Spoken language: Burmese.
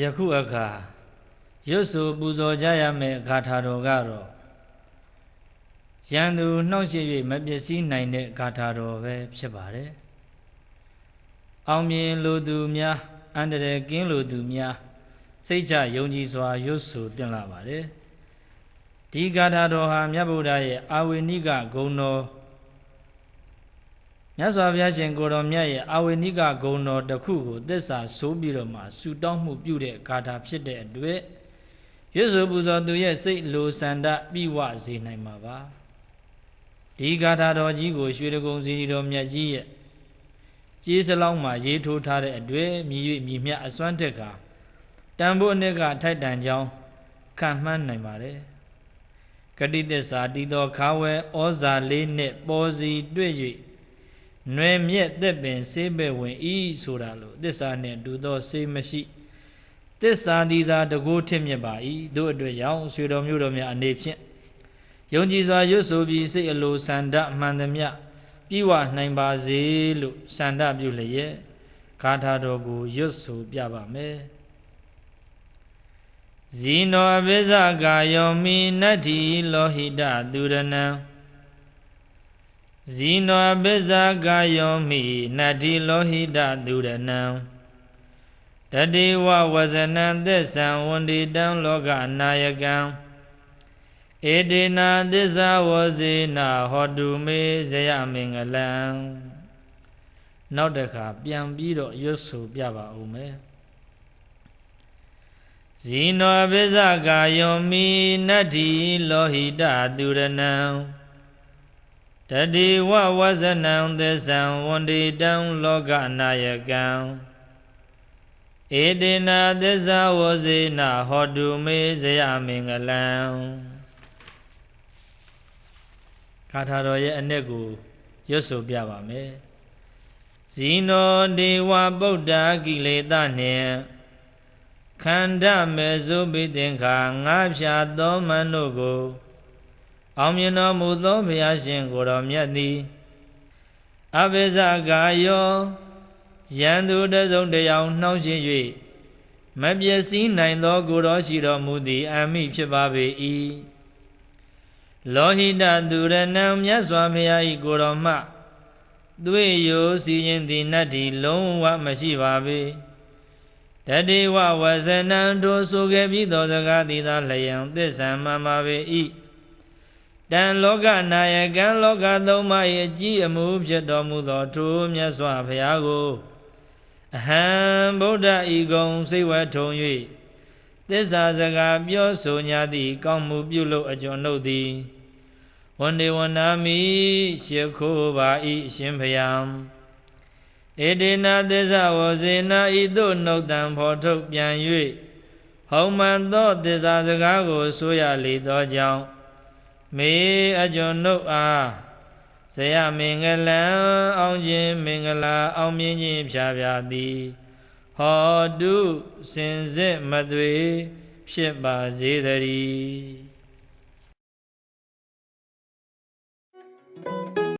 ယခုအခါရွတ်ဆိုပူဇော်ကြရမယ့်ဂါထာတော်ကတော့ရန်သူနှောင့်ယှက်၍မပျက်စီးနိုင်တဲ့ဂါထာတော်ပဲဖြစ်ပါတယ်အောင်မြင်လိုသူများအန္တရာယ်ကင်းလိုသူများစိတ်ချယုံကြည်စွာရွတ်ဆိုတင်လာပါတယ်ဒီဂါထာတော်ဟာမြတ်ဗုဒ္ဓရဲ့အာဝေနိကဂုဏ်တော် မြတ်စွာဘုရားရှင်ကိုတော်မြတ်ရဲ့အာဝေနိကဂုဏ်တော်တစ်ခုကိုသစ္စာဆိုးပြီးတော့မှဆူတောင်းမှုပြုတဲ့ဂါထာဖြစ်တဲ့အတွက်ရွတ်ဆိုပူဇော်သူရဲ့စိတ်လိုဆန္ဒပြည့်ဝစေနိုင်မှာပါဒီဂါထာတော်ကြီးကိုရွှေတကုံစီတော်မြတ်ကြီးရဲ့ကြေးစလောင်းမှာရေးထိုးထားတဲ့အတွက်မြည်၍မြည်မြတ်အစွမ်းတက်ကတန်ဖို့အနှစ်ကထိုက်တန်ကြောင်းခံမှန်းနိုင်ပါတယ်ဂတိသစ္စာတည်တော်ခါဝဲဩဇာလေးနဲ့ပေါ်စီတွေ့၍ နွယ်မြက်သက်ပင်ဆေးပဲ့ဝင်ဤဆိုတာလို့သစ္စာနဲ့တူသောဆေးမရှိသစ္စာဒီသာတကူထစ်မြက်ပါ၏တို့အတွက်ကြောင့်ဆွေတော်မျိုးတော်များအနေဖြင့်ယုံကြည်စွာရွတ်ဆိုပြီးစိတ်အလိုဆန္ဒမှန်သမျှပြည့်ဝနိုင်ပါစေလို့ဆန္ဒပြုလျက်ဂါထာတော်ကိုရွတ်ဆိုပြပါမယ်ဇီနောအပိဇကာယောမိနတ္ထိလောဟိတသူရဏံ ဇီနောအပိဇကာယောမိနတ္ထိလောဟိတသူရဏံတတိဝဝဇနံသစ္ဆံဝန္တိတံလောကအနာယကံဧတေနာသစ္စာဝဇေနာဟောတုမေဇယမင်္ဂလံနောက်တစ်ခါပြန်ပြီးတော့ရွတ်ဆိုပြပါဦးမယ်ဇီနောပိဇကာယောမိနတ္ထိလောဟိတသူရဏံ တတိဝဝဇနံသစ္ဆံဝန္တိတံလောကအနာယကံဧတေနာသစ္စာဝဇေနာဟောတုမေဇယမင်္ဂလံဂါထာတော်ရဲ့အ내ကိုရွတ်ဆိုပြပါမယ်ဇီနောဒေဝဗုဒ္ဓကိလေသာနှင့်ခန္ဓမေဇုပိသင်္ခာငါးဖြာသောမန်တို့ကို အောင်မြင်တော်မူသောဘုရားရှင်ကိုတော်မြတ်သည်အဘိဇကာယောယံသူတစုံတယောက်နှောင့်ရှင်း၍မပျက်စီးနိုင်သောကိုတော်ရှိတော်မူသည်အမိဖြစ်ပါပေ၏လောဟိတသူရဏံမြတ်စွာဘုရား၏ကိုတော်မှသွေယိုစီရင်သည်နတ်ဒီလုံးဝမရှိပါပေတတိဝဝဇနံတို့ဆိုခဲ့ပြီးသောစကားသည်သာလျံသစ္ဆံမှန်ပါပေ၏ တန်လောကနာယကံလောကသုံးပါး၏အကြည့်အမှုဖြစ်တော်မူသောထိုမြတ်စွာဘုရားကိုအဟံဗုဒ္ဓဤကုံစိတ်ဝဲထုံ၍သစ္စာစကားပြောဆို냐သည်ကောင်းမှုပြုလို့အကျွန်ုပ်သည်ဝန္ဒေဝနာမိရှ िख ိုးပါဤရှင်ဖယံဧတေနာသစ္စာဝဇေနာဤသို့နှုတ်တံဖော်ထုတ်ပြန်၍ဟောမှန်သောသစ္စာစကားကိုဆိုရလေသောကြောင့် မေအကျွန်ုပ်အားဇယမင်္ဂလံအောင်ခြင်းမင်္ဂလာအောင်မြင်ခြင်းဖြာဖြာသည်ဟောတုစင်စစ်မသွေ ဖြစ်ပါစေတည်း